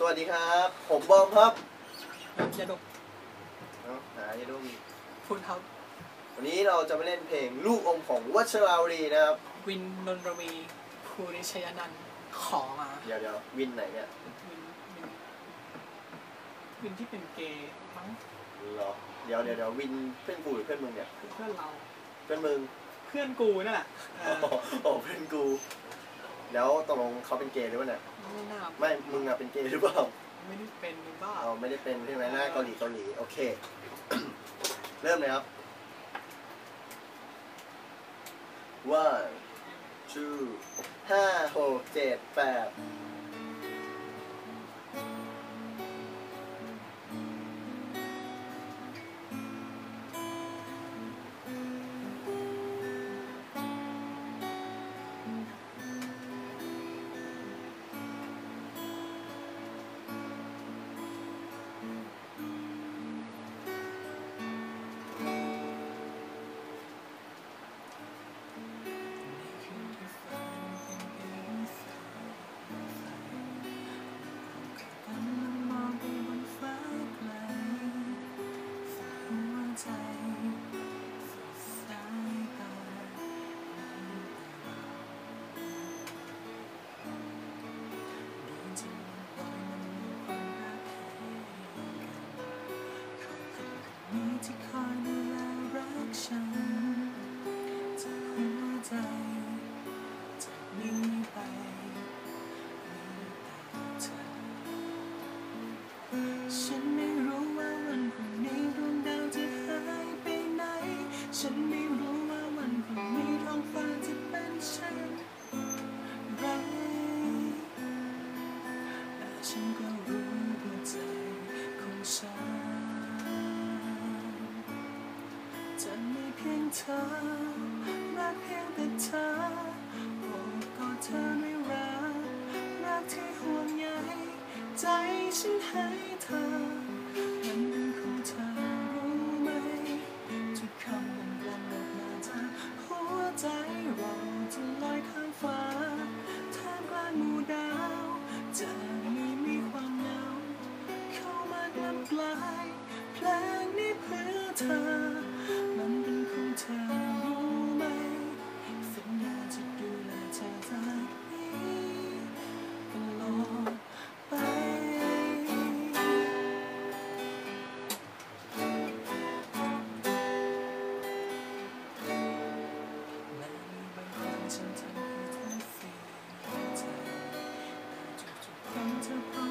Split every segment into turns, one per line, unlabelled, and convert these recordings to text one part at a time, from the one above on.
สวัสดีครับ ผมบอมครับ
ยาดม
เอาหายาดม
คุณครับ
วันนี้เราจะมาเล่นเพลงลูกอมของวัชราวรีนะครับ
วินนนทวีภูริชยนันท์ขอมา
เดี๋ยวเดี๋ยววินไหนเนี่ย
วินวินวินที่เป็นเกย์มั้ง
เหรอเดี๋ยวเดี๋ยวเดี๋ยววินเพื่อนกูหรือเพื่อนมึงเนี่ย
คือเพื่อนเรา
เพื่อนมึง
เพื่อนกูนั่นแหละเอ
โอ้
อ
โหเพื่อนกู แล้วตกลงเขาเป็นเกย์หรือเปล่าเนี่ย
ไม่น่า
ไม่ มึงอะเป็นเกย์หรือเปล่า
ไม่ได้เป็นหรือเปล่า
เอาไม่ได้เป็นใช่ไหมหน้าเกาหลีเกาหลี โอเค เริ่มเลยครับ one two ห้าหกเจ็ดแปด
ฉันไม่รู้ว่าวันพรุ่งนี้ท้องฟ้าจะเป็นเช่นไรแต่ฉันก็รู้หัวใจของฉันจะมีเพียงเธอรักเพียงแต่เธอโอบกอดเธอด้วยรักรักที่ห่วงใยใจฉันให้เธอมันเป็นของเธอ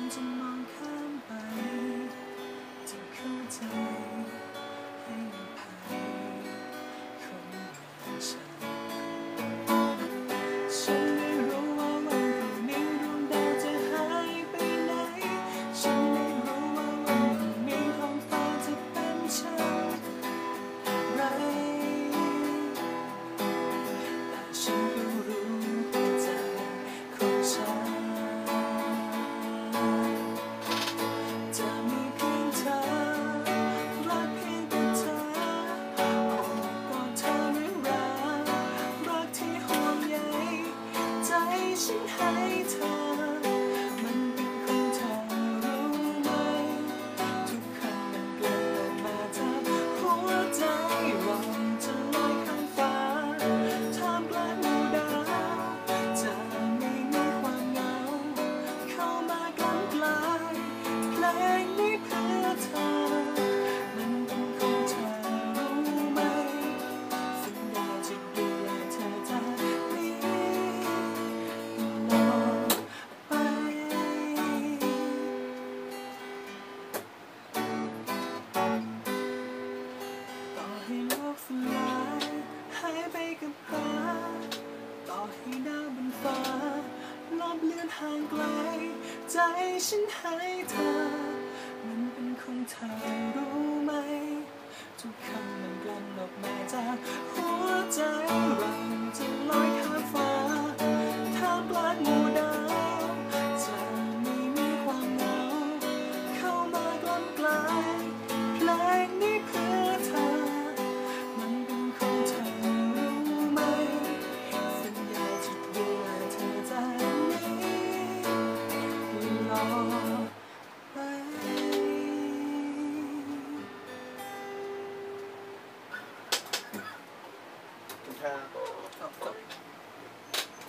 เธางไกล ใจฉันให้เธอ มันเป็นของเธอ